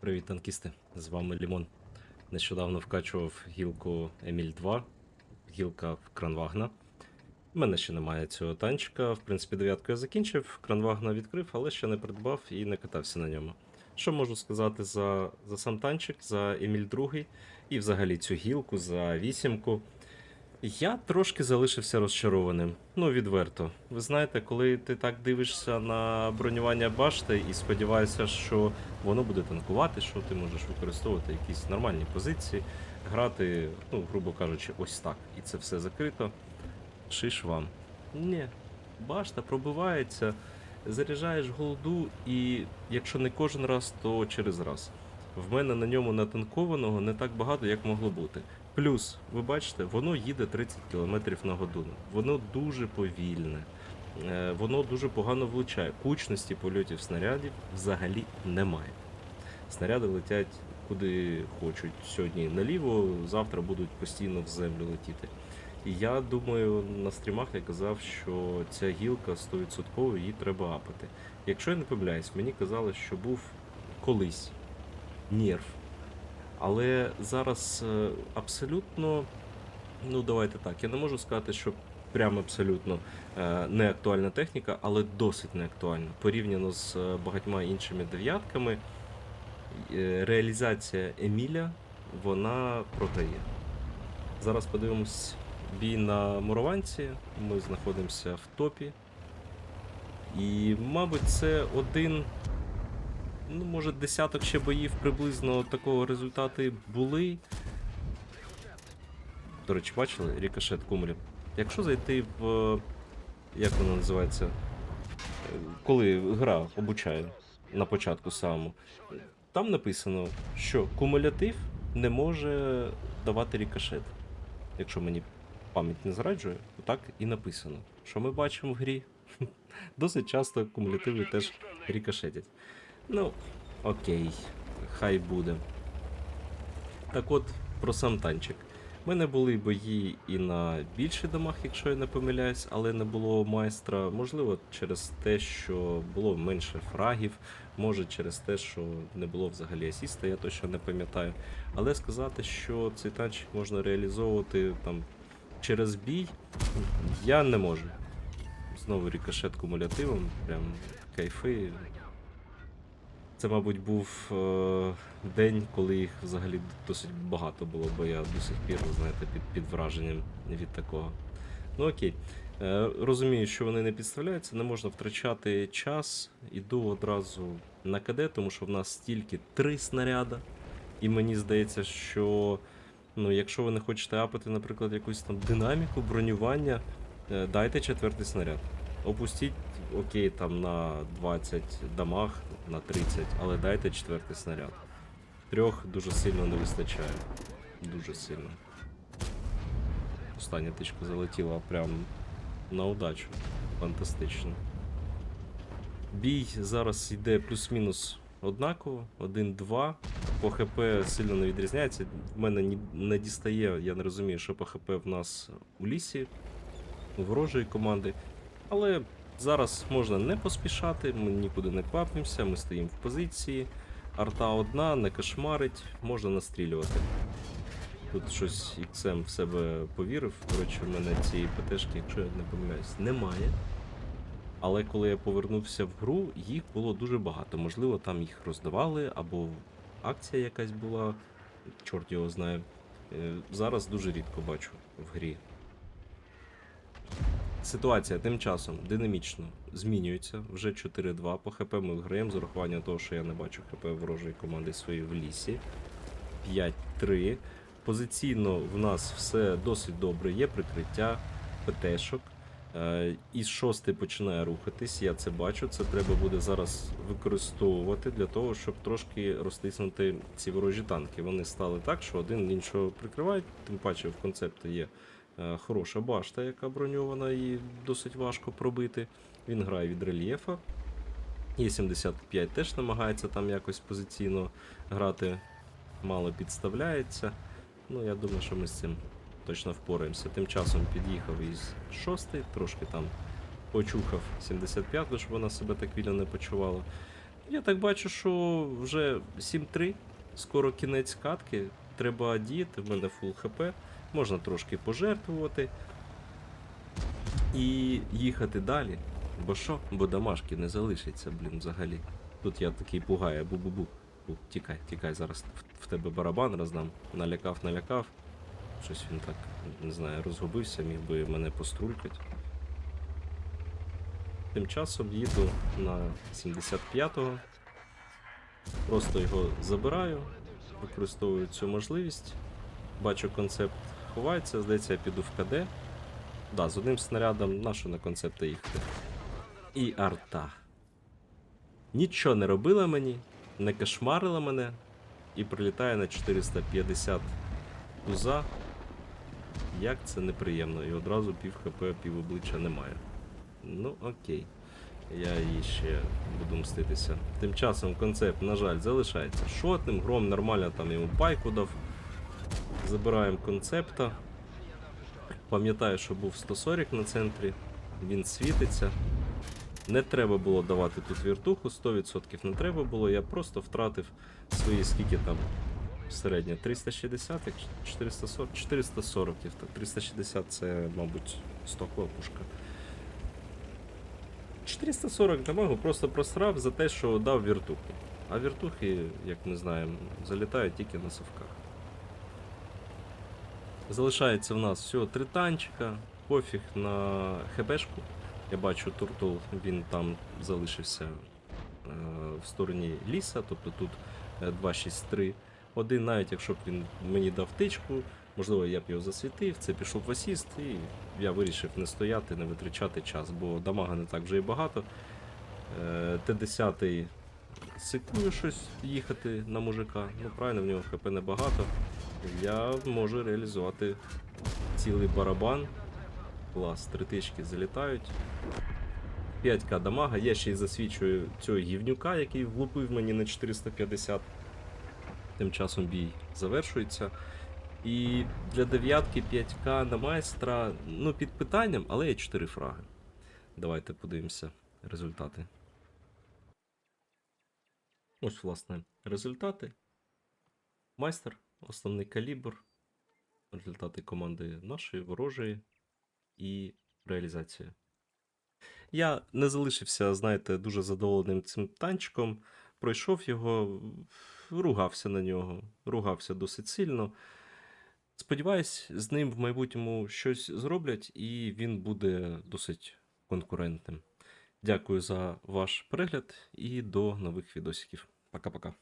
Привіт, танкісти! З вами Лімон. Нещодавно вкачував гілку Еміль 2, гілка Кранвагна. У мене ще немає цього танчика. В принципі, дев'ятку я закінчив, Кранвагна відкрив, але ще не придбав і не катався на ньому. Що можу сказати за, за сам танчик, за Еміль 2 і взагалі цю гілку, за вісімку. Я трошки залишився розчарованим. Ну, відверто. Ви знаєте, коли ти так дивишся на бронювання башти і сподіваєшся, що воно буде танкувати, що ти можеш використовувати якісь нормальні позиції, грати, ну, грубо кажучи, ось так. І це все закрито. Шиш вам. Ні. Башта пробивається, заряджаєш голду, і якщо не кожен раз, то через раз. В мене на ньому натанкованого не так багато, як могло бути. Плюс, ви бачите, воно їде 30 км на годину. Воно дуже повільне. Е, Воно дуже погано влучає. Кучності польотів снарядів взагалі немає. Снаряди летять куди хочуть. Сьогодні наліво, завтра будуть постійно в землю летіти. І я думаю, на стрімах я казав, що ця гілка 100% її треба апати. Якщо я не помиляюсь, мені казали, що був колись нерв. Але зараз е, абсолютно, ну давайте так, я не можу сказати, що прям абсолютно е, не актуальна техніка, але досить не актуальна. Порівняно з е, багатьма іншими дев'ятками, реалізація Еміля вона програє. Зараз подивимось бій на Мурованці. Ми знаходимося в топі. І, мабуть, це один ну, може, десяток ще боїв приблизно такого результати були. До речі, бачили рікошет кумулів. Якщо зайти в. Як воно називається? Коли гра обучає на початку самому, там написано, що кумулятив не може давати рікошет. Якщо мені пам'ять не зраджує, то так і написано. Що ми бачимо в грі? Досить часто кумулятиви теж рікошетять. Ну, окей, хай буде. Так от, про сам танчик. У мене були бої і на більших домах, якщо я не помиляюсь, але не було майстра. Можливо, через те, що було менше фрагів, може через те, що не було взагалі асіста, я точно не пам'ятаю. Але сказати, що цей танчик можна реалізовувати там через бій, я не можу. Знову рікошет кумулятивом, прям кайфи. Це, мабуть, був е, день, коли їх взагалі досить багато було, бо я до сих пір, знаєте, під, під враженням від такого. Ну окей. Е, розумію, що вони не підставляються, не можна втрачати час. Іду одразу на КД, тому що в нас тільки три снаряда. І мені здається, що ну, якщо ви не хочете апати, наприклад, якусь там динаміку, бронювання, е, дайте четвертий снаряд. Опустіть, окей, там на 20 дамаг, на 30, але дайте четвертий снаряд. Трьох дуже сильно не вистачає. Дуже сильно. Остання тичка залетіла прям на удачу. Фантастично. Бій зараз йде плюс-мінус однаково, 1-2. По ХП сильно не відрізняється. В мене не дістає, я не розумію, що по ХП в нас у лісі, у ворожої команди. Але зараз можна не поспішати, ми нікуди не квапимося, ми стоїмо в позиції. Арта одна, не кошмарить, можна настрілювати. Тут щось XM в себе повірив. Речі, в мене цієї ПТшки, якщо я не помиляюсь, немає. Але коли я повернувся в гру, їх було дуже багато. Можливо, там їх роздавали, або акція якась була, чорт його знає. Е, Зараз дуже рідко бачу в грі. Ситуація тим часом динамічно змінюється. Вже 4-2 по ХП ми виграємо з урахуванням того, що я не бачу ХП ворожої команди своєї в лісі. 5-3. Позиційно в нас все досить добре. Є прикриття ПТшок. Е, І шостий починає рухатись, я це бачу. Це треба буде зараз використовувати для того, щоб трошки розтиснути ці ворожі танки. Вони стали так, що один іншого прикривають, тим паче в концепті є хороша башта, яка броньована і досить важко пробити. Він грає від рельєфа. Є-75 теж намагається там якось позиційно грати, мало підставляється. Ну, я думаю, що ми з цим точно впораємося. Тим часом під'їхав із 6, трошки там почухав 75, щоб вона себе так вільно не почувала. Я так бачу, що вже 7-3, скоро кінець катки. Треба діяти, в мене фул хп, можна трошки пожертвувати і їхати далі. Бо що? Бо домашки не залишиться, блін, взагалі. Тут я такий пугаю, бу-бу-бу. Бу, Тікай, тікай, зараз в тебе барабан роздам. Налякав, налякав. Щось він так, не знаю, розгубився, міг би мене пострулькати. Тим часом їду на 75-го. Просто його забираю, використовую цю можливість. Бачу, концепт ховається, здається, я піду в КД. Да, з одним снарядом нащо на концепти їхати. І арта. Нічого не робила мені, не кошмарила мене і прилітає на 450 туза. Як це неприємно, і одразу пів хп, пів обличчя немає. Ну окей. Я її ще буду мститися. Тим часом концепт, на жаль, залишається шотним. Гром нормально там йому пайку дав. Забираємо концепта. Пам'ятаю, що був 140 на центрі. Він світиться. Не треба було давати тут віртуху, 100% не треба було. Я просто втратив свої скільки там середньо 360, 440, 440, так 360 це, мабуть, стокова пушка. 440 дамагу просто просрав за те, що дав віртуху. А віртухи, як ми знаємо, залітають тільки на совках. Залишається в нас всього три танчика, пофіг на хбшку. Я бачу, Туртул він там залишився е, в стороні ліса, тобто тут е, 263. Один, навіть якщо б він мені дав тичку, можливо, я б його засвітив, це пішов в асіст, і я вирішив не стояти, не витрачати час, бо дамага не так вже і багато. Е, Т-10 сикую щось їхати на мужика. Ну, правильно, в нього хп небагато. Я можу реалізувати цілий барабан. Клас, три тички залітають. 5к дамага. Я ще й засвічую цього гівнюка, який влупив мені на 450. Тим часом бій завершується. І для дев'ятки 5к на майстра, ну, під питанням, але є 4 фраги. Давайте подивимося результати. Ось, власне, результати. Майстер, основний калібр, результати команди нашої, ворожої і реалізація. Я не залишився, знаєте, дуже задоволеним цим танчиком. Пройшов його, ругався на нього, ругався досить сильно. Сподіваюсь, з ним в майбутньому щось зроблять, і він буде досить конкурентним. Дякую за ваш перегляд і до нових відосиків. Пока-пока.